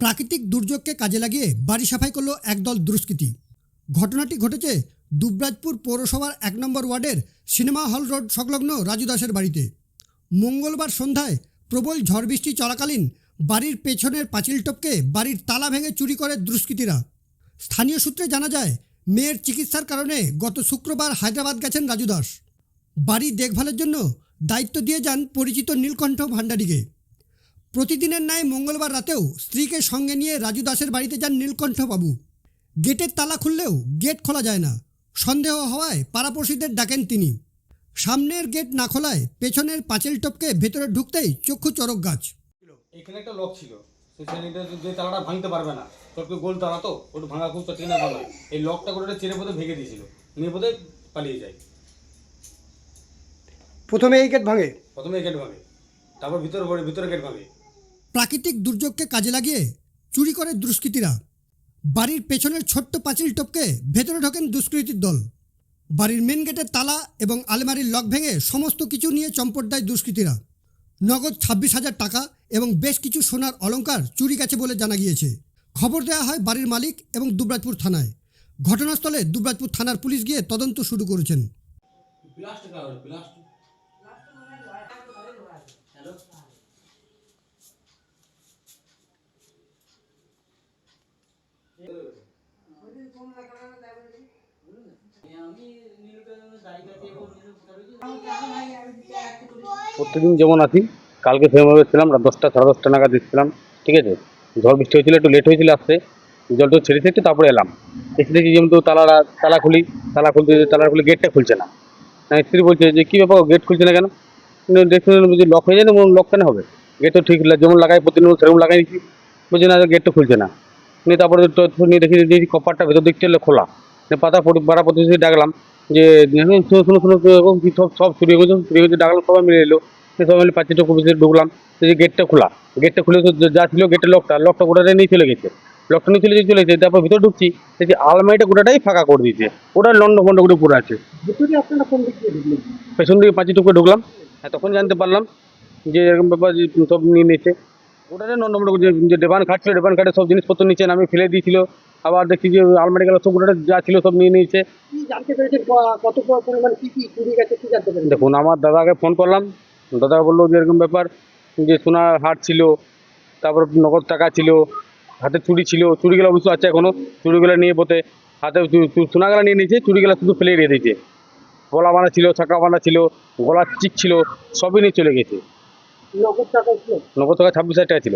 প্রাকৃতিক দুর্যোগকে কাজে লাগিয়ে বাড়ি সাফাই করল একদল দুষ্কৃতী। ঘটনাটি ঘটেছে দুবরাজপুর পৌরসভার এক নম্বর ওয়ার্ডের সিনেমা হল রোড সংলগ্ন রাজু দাসের বাড়িতে। মঙ্গলবার সন্ধ্যায় প্রবল ঝড় বৃষ্টি চলাকালীন বাড়ির পেছনের পাঁচিল টপকে বাড়ির তালা ভেঙে চুরি করে দুষ্কৃতীরা। স্থানীয় সূত্রে জানা যায়, মেয়ের চিকিৎসার কারণে গত শুক্রবার হায়দ্রাবাদ গেছেন রাজু দাস। বাড়ি দেখভালের জন্য দায়িত্ব দিয়ে যান পরিচিত নীলকণ্ঠ ভাণ্ডারীকে। প্রতিদিনের ন্যায় মঙ্গলবার রাতেও স্ত্রীকে সঙ্গে নিয়ে রাজু দাসের বাড়িতে যান নীলকণ্ঠবাবু। গেটের তালা খুললেও গেট খোলা যায় না। সন্দেহ হওয়ায় পাড়াপড়শিদের ডাকেন তিনি। সামনের গেট না খোলায় পেছনের পাঁচিল টপকে ভেতরে ঢুকতেই চক্ষু চরক গাছ। এখানে একটা লক ছিল। যে তালাটা ভাঙতে পারবে না। সবকে গোল তালা তো? ওটা ভাঙা খুব ভাঙা। এই লকটা করে চেরে পথে ভেঙে দিয়েছিল। নিয়ে পথে পালিয়ে যায়। প্রথমে এই গেট ভাঙে? প্রথমে গেট ভাঙে। তারপর ভিতরে ভিতরে গেট ভাঙে। প্রাকৃতিক দুর্যোগকে কাজে লাগিয়ে চুরি করে দুষ্কৃতীরা। বাড়ির পেছনের ছোট্ট পাঁচিল টপকে ভেতরে ঢোকেন দুষ্কৃতীর দল। বাড়ির মেন গেটের তালা এবং আলমারির লক ভেঙে সমস্ত কিছু নিয়ে চম্পট দেয় দুষ্কৃতীরা। নগদ ছাব্বিশ হাজার টাকা এবং বেশ কিছু সোনার অলঙ্কার চুরি গেছে বলে জানা গিয়েছে। খবর দেওয়া হয় বাড়ির মালিক এবং দুবরাজপুর থানায়। ঘটনাস্থলে দুবরাজপুর থানার পুলিশ গিয়ে তদন্ত শুরু করেছেন। প্রত্যেকদিন যেমন আছি কালকে সেভাবে ছিলাম দশটা সাড়ে দশটা নাগাদ এসেছিলাম ঠিক আছে? ঝড় বৃষ্টি হয়েছিল একটু লেট হয়েছিল আসতে জলটা ছেড়ে ছেড়ে তারপরে এলাম। এসে দেখি যেমন তো তালাটা তালা খুলি তালা খুলতে তালা খুলে গেটটা খুলছে না। হ্যাঁ, স্ত্রী বলছে যে কী ব্যাপার গেট খুলছে না কেন? দেখতে বলছি লক হয়ে যায় না লক কেন হবে? গেট তো ঠিক যেমন লাগাই প্রতিদিন সেরকম লাগাই দিচ্ছি। বলছে না গেট গেটটা খুলছে না। নিয়ে তারপরে তো তো নিয়ে দেখি কপারটা ভেতর দিক চলে খোলা। পাতা পড়ি- প্রতিবেশী ডাকলাম। যে শুনো শুনো শুনো এরকম কি সব সব চুরি হয়ে গেছে চুরি হয়ে গেছে ডাকলাম সবাই মিলে এলো। সবাই মিলে পাঁচটা ভিতরে ঢুকলাম। যে গেটটা খোলা। গেটটা খুলে তো যা ছিল গেটের লকটা লকটা গোটাটাই নিয়ে চলে গেছে। লকটা নিয়ে চলে গিয়ে চলে গেছে তারপর ভিতরে ঢুকছি। দেখছি আলমারিটা গোটাটাই ফাঁকা করে দিয়েছে। ওটা লন্ড ফন্ড করে পড়ে আছে। পেছন দিকে পাঁচি টুকরে ঢুকলাম। হ্যাঁ তখন জানতে পারলাম যে এরকম ব্যাপার যে সব নিয়ে নিয়েছে। ওটাতে নন্ডমন্ড যে যে ডেবান খাট ছিল ডেবান খাটে সব জিনিসপত্র নিচে নামে ফেলে দিয়েছিল। আবার দেখছি যে আলমারি গেল সব ওটা যা ছিল সব নিয়ে নিয়েছে। চুরি দেখুন আমার দাদাকে ফোন করলাম। দাদা বলল যে এরকম ব্যাপার যে সোনার হাট ছিল তারপর নগদ টাকা ছিল হাতে চুড়ি ছিল। চুড়িগুলো অবশ্য আছে এখনও চুড়িগুলো নিয়ে পোতে হাতে সোনাগুলো নিয়ে নিয়েছে চুড়িগুলো শুধু ফেলে দিয়ে দিয়েছে। গলা বাঁধা ছিল ছাকা বাঁধা ছিল গলার চিক ছিল সবই নিয়ে চলে গেছে। নগদ টাকা ছাব্বিশ হাজার টাকা ছিল।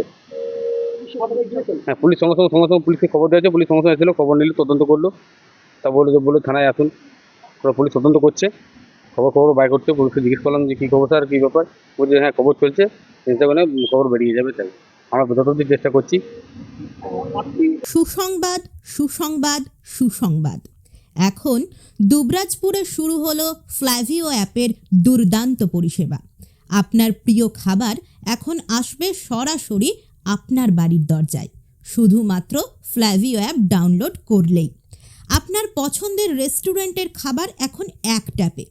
হ্যাঁ পুলিশ সঙ্গে সঙ্গে সঙ্গে সঙ্গে পুলিশকে খবর দিয়েছে পুলিশ সঙ্গে সঙ্গে এসেছিল খবর নিল তদন্ত করল। তা বলে যে বলে থানায় আসুন। ওরা পুলিশ তদন্ত করছে। খবর খবর বাই করছে পুলিশকে জিজ্ঞেস করলাম যে কী খবর স্যার? কী ব্যাপার? বলছে হ্যাঁ খবর চলছে। চিন্তা করে খবর বেরিয়ে যাবে তাই আমরা যথাযথ চেষ্টা করছি। আপনি সুসংবাদ সুসংবাদ সুসংবাদ। এখন দুবরাজপুরে শুরু হলো ফ্ল্যাভিও অ্যাপের দুর্দান্ত পরিষেবা। আপনার প্রিয় খাবার এখন আসবে সরাসরি আপনার বাড়ির দরজায়। শুধুমাত্র ফ্ল্যাভিও অ্যাপ ডাউনলোড করলেই। আপনার পছন্দের রেস্টুরেন্টের খাবার এখন এক ট্যাপে।